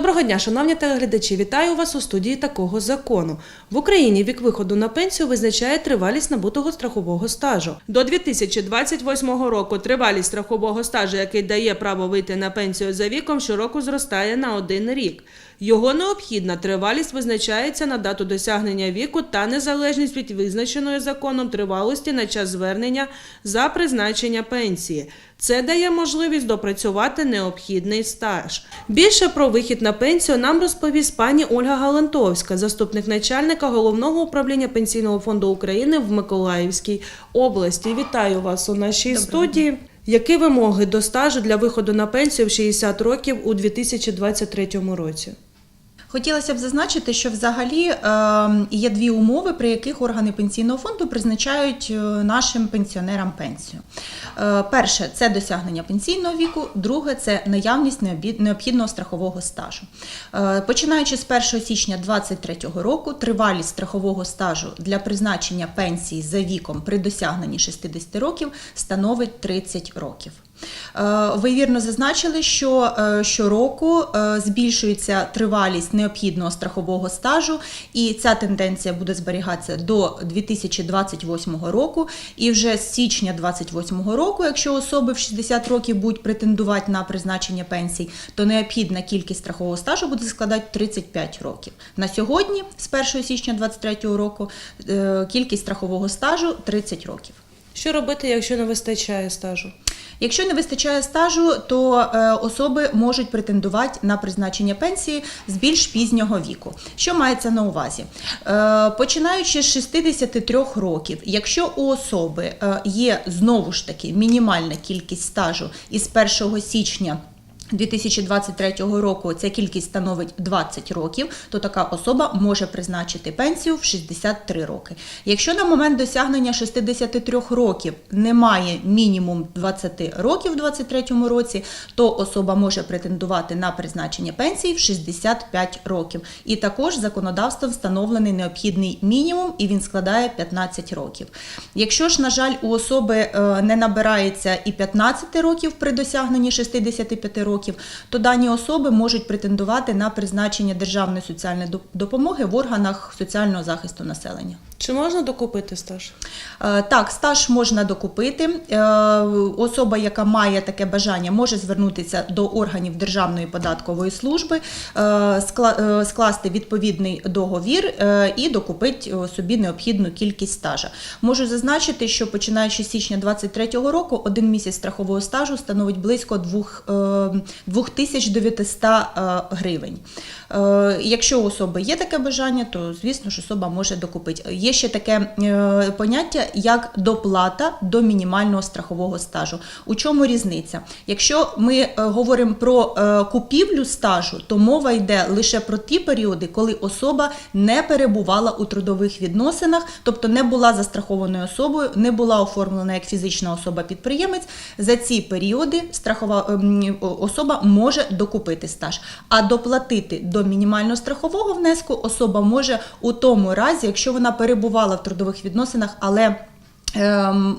Доброго дня, шановні телеглядачі. Вітаю вас у студії такого закону. В Україні вік виходу на пенсію визначає тривалість набутого страхового стажу. До 2028 року тривалість страхового стажу, який дає право вийти на пенсію за віком, щороку зростає на один рік. Його необхідна тривалість визначається на дату досягнення віку та незалежність від визначеної законом тривалості на час звернення за призначення пенсії. Це дає можливість допрацювати необхідний стаж. Більше про вихід на пенсію нам розповість пані Ольга Галантовська, заступник начальника головного управління пенсійного фонду України в Миколаївській області. Вітаю вас у нашій Доброго студії. Які вимоги до стажу для виходу на пенсію в 60 років у 2023 році? Хотілося б зазначити, що взагалі е, є дві умови, при яких органи пенсійного фонду призначають е, нашим пенсіонерам пенсію. Е, перше це досягнення пенсійного віку, друге це наявність необхідного страхового стажу. Е, Починаючи з 1 січня 2023 року, тривалість страхового стажу для призначення пенсії за віком при досягненні 60 років становить 30 років. Е, Ви вірно зазначили, що е, щороку е, збільшується тривалість необхідного страхового стажу, і ця тенденція буде зберігатися до 2028 року. І вже з січня 2028 року, якщо особи в 60 років будуть претендувати на призначення пенсій, то необхідна кількість страхового стажу буде складати 35 років. На сьогодні, з 1 січня 2023 року, кількість страхового стажу 30 років. Що робити, якщо не вистачає стажу? Якщо не вистачає стажу, то е, особи можуть претендувати на призначення пенсії з більш пізнього віку. Що мається на увазі? Е, починаючи з 63 років, якщо у особи е, є знову ж таки мінімальна кількість стажу із 1 січня 2023 року ця кількість становить 20 років, то така особа може призначити пенсію в 63 роки. Якщо на момент досягнення 63 років немає мінімум 20 років в 2023 році, то особа може претендувати на призначення пенсії в 65 років. І також законодавством встановлений необхідний мінімум, і він складає 15 років. Якщо ж, на жаль, у особи е, не набирається і 15 років при досягненні 65 років, то дані особи можуть претендувати на призначення державної соціальної допомоги в органах соціального захисту населення. Чи можна докупити стаж? Е, Так, стаж можна докупити. Е, Особа, яка має таке бажання, може звернутися до органів Державної податкової служби, е, скла- скласти відповідний договір і докупити собі необхідну кількість стажа. Можу зазначити, що починаючи з січня 2023 року, один місяць страхового стажу становить близько е, 2900 е, гривень. Якщо у особи є таке бажання, то звісно ж особа може докупити. Є ще таке е, поняття як доплата до мінімального страхового стажу. У чому різниця? Якщо ми е, говоримо про е, купівлю стажу, то мова йде лише про ті періоди, коли особа не перебувала у трудових відносинах, тобто не була застрахованою особою, не була оформлена як фізична особа-підприємець. За ці періоди страхова особа може докупити стаж, а доплатити до мінімального страхового внеску особа може у тому разі, якщо вона перебувала в трудових відносинах, але ем,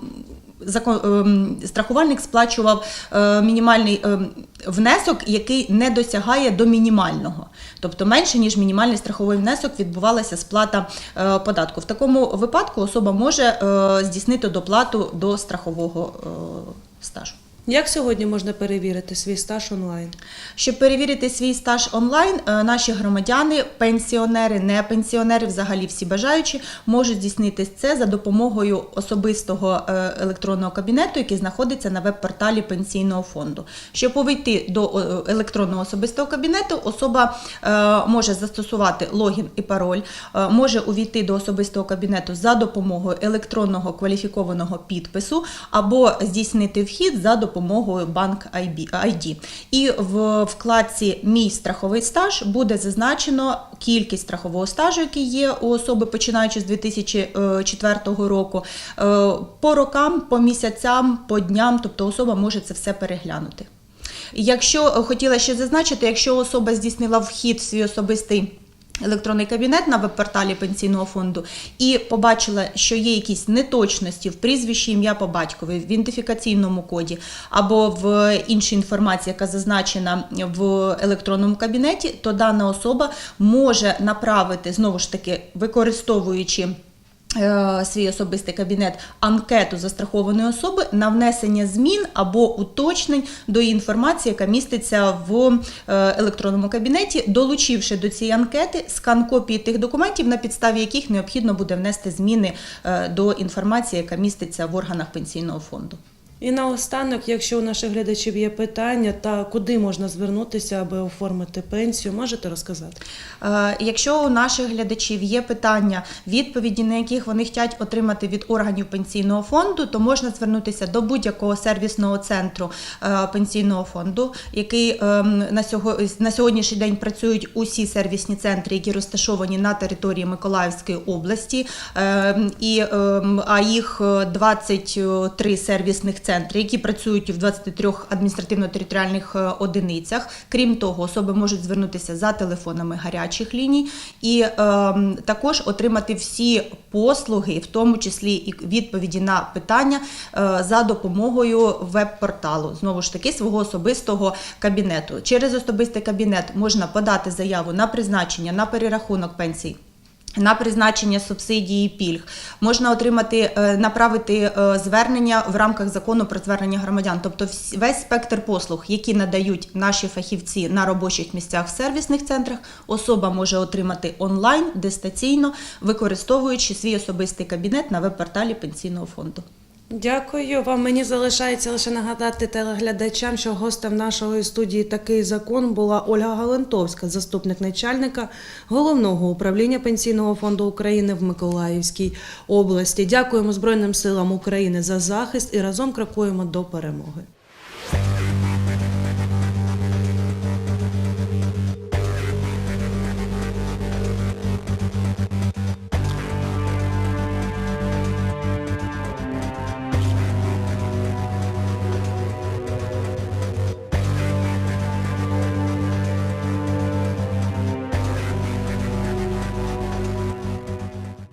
ем, страхувальник сплачував е, мінімальний ем, внесок, який не досягає до мінімального. Тобто менше, ніж мінімальний страховий внесок відбувалася сплата е, податку. В такому випадку особа може е, здійснити доплату до страхового стажу. Як сьогодні можна перевірити свій стаж онлайн? Щоб перевірити свій стаж онлайн, е, наші громадяни, пенсіонери, не пенсіонери, взагалі всі бажаючі, можуть здійснити це за допомогою особистого е, електронного кабінету, який знаходиться на веб-порталі пенсійного фонду. Щоб увійти до е, електронного особистого кабінету, особа може застосувати логін і пароль, може увійти до особистого кабінету за допомогою електронного кваліфікованого підпису або здійснити вхід за допомогою банк ID. І в вкладці Мій страховий стаж буде зазначено кількість страхового стажу, який є у особи, починаючи з 2004 року, е, по рокам, по місяцям, по дням, тобто особа може це все переглянути. Якщо е, хотіла ще зазначити, якщо особа здійснила вхід в свій особистий електронний кабінет на веб-порталі пенсійного фонду і побачила, що є якісь неточності в прізвищі, ім'я по батькові, в ідентифікаційному коді або в іншій інформації, яка зазначена в електронному кабінеті, то дана особа може направити знову ж таки використовуючи. Е, Свій особистий кабінет анкету застрахованої особи на внесення змін або уточнень до інформації, яка міститься в е, електронному кабінеті, долучивши до цієї анкети скан копії тих документів, на підставі яких необхідно буде внести зміни е, до інформації, яка міститься в органах пенсійного фонду. І наостанок, якщо у наших глядачів є питання, та куди можна звернутися, аби оформити пенсію, можете розказати? Е, Якщо у наших глядачів є питання, відповіді на яких вони хочуть отримати від органів пенсійного фонду, то можна звернутися до будь-якого сервісного центру е, пенсійного фонду, який ем, на сього- на сьогоднішній день працюють усі сервісні центри, які розташовані на території Миколаївської області, Ем, і ем, а їх е, 23 сервісних центри, які працюють в 23 адміністративно-територіальних е, одиницях. Крім того, особи можуть звернутися за телефонами гарячих ліній і ем, також отримати всі послуги, в тому числі і відповіді на питання е, за допомогою веб-порталу. Знову ж таки, свого особистого кабінету. Через особистий кабінет можна подати заяву на призначення на перерахунок пенсій. На призначення субсидії і пільг можна отримати, е, направити е, звернення в рамках закону про звернення громадян, тобто весь спектр послуг, які надають наші фахівці на робочих місцях в сервісних центрах, особа може отримати онлайн дистанційно, використовуючи свій особистий кабінет на веб-порталі пенсійного фонду. Дякую вам. Мені залишається лише нагадати телеглядачам, що гостем нашої студії такий закон була Ольга Галентовська, заступник начальника головного управління пенсійного фонду України в Миколаївській області. Дякуємо Збройним силам України за захист і разом крокуємо до перемоги.